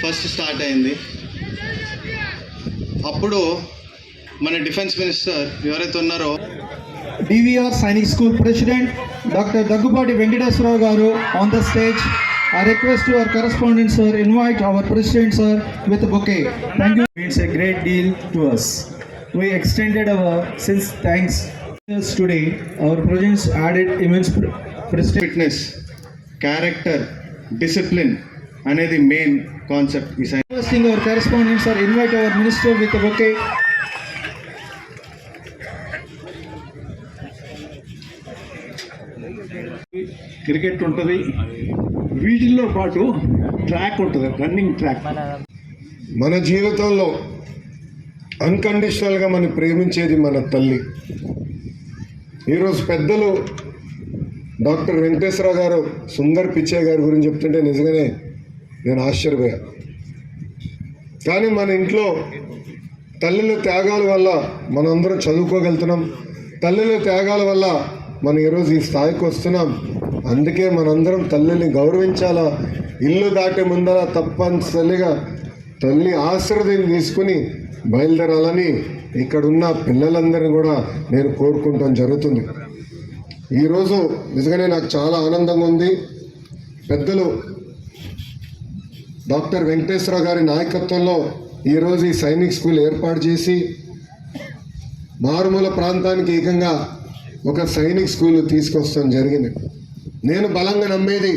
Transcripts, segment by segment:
First start అయింది. అప్పుడు మన డిఫెన్స్ మినిస్టర్ ఎవరైతే ఉన్నారో DVR Sainik school president doctor Daggupati Venkateswararao గారు on the stage I request to our correspondent sir, invite our president sir with a bouquet. Thank you. It's a great deal to us. We extended our since thanks today. Our presence added immense prestige. Fitness, character, discipline, and the main concept is. Requesting our correspondent sir, invite our minister with a bouquet. Cricket ఉంటుంది. వీటిల్లో పాటు track ఉంటుంది running track. మన జీవితంలో అన్కండిషనల్గా మనం ప్రేమించేది మన తల్లి. ఈరోజు పెద్దలు డాక్టర్ వెంకటేశ్వర గారు సుందర్ పిచ్చయ్య గారి గురించి చెప్తుంటే నిజంగానే నేను ఆశ్చర్యపోయా. కానీ మన ఇంట్లో తల్లుల త్యాగాల వల్ల మనందరం చదువుకోగలుగుతున్నాం. తల్లుల త్యాగాల వల్ల మనం ఈరోజు ఈ స్థాయికి వస్తున్నాం. అందుకే మనందరం తల్లిని గౌరవించాలా? ఇల్లు దాటే ముందర తప్పనిసరిగా తల్లి ఆశ్రదం తీసుకుని బయలుదేరాలని ఇక్కడున్న పిల్లలందరినీ కూడా నేను కోరుకుంటాం జరుగుతుంది. ఈరోజు నిజంగానే నాకు చాలా ఆనందంగా ఉంది. పెద్దలు డాక్టర్ వెంకటేశ్వర గారి నాయకత్వంలో ఈరోజు ఈ సైనిక్ స్కూల్ ఏర్పాటు చేసి మారుమూల ప్రాంతానికి ఏకంగా ఒక సైనిక్ స్కూల్ తీసుకొస్తాం జరిగింది. నేను బలంగా నమ్మేది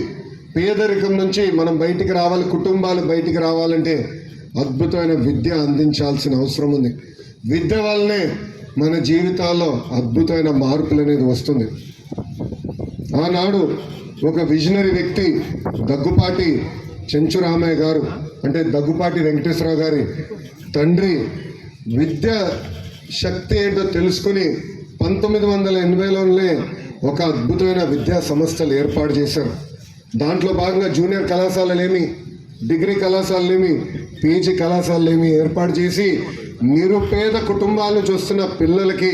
పేదరికం నుంచి మనం బయటికి రావాలి కుటుంబాలు బయటికి రావాలంటే అద్భుతమైన విద్య అందించాల్సిన అవసరం ఉంది. విద్య వల్లనే మన జీవితాల్లో అద్భుతమైన మార్పులు అనేది వస్తుంది. ఆనాడు ఒక విజనరీ వ్యక్తి దగ్గుపాటి చెంచురామయ్య గారు అంటే దగ్గుపాటి వెంకటేశ్వరరావు గారి తండ్రి విద్య శక్తి ఏంటో తెలుసుకుని పంతొమ్మిది వందల ఎనభైలోనే ఒక అద్భుతమైన విద్యా సంస్థలు ఏర్పాటు చేశారు. దాంట్లో భాగంగా జూనియర్ కళాశాలలేమి డిగ్రీ కళాశాలలేమి పీజీ కళాశాలలేమి ఏర్పాటు చేసి నిరుపేద కుటుంబాల నుంచి వస్తున్న పిల్లలకి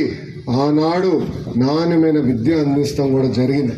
ఆనాడు నాణ్యమైన విద్య అందిస్తాం కూడా జరిగింది.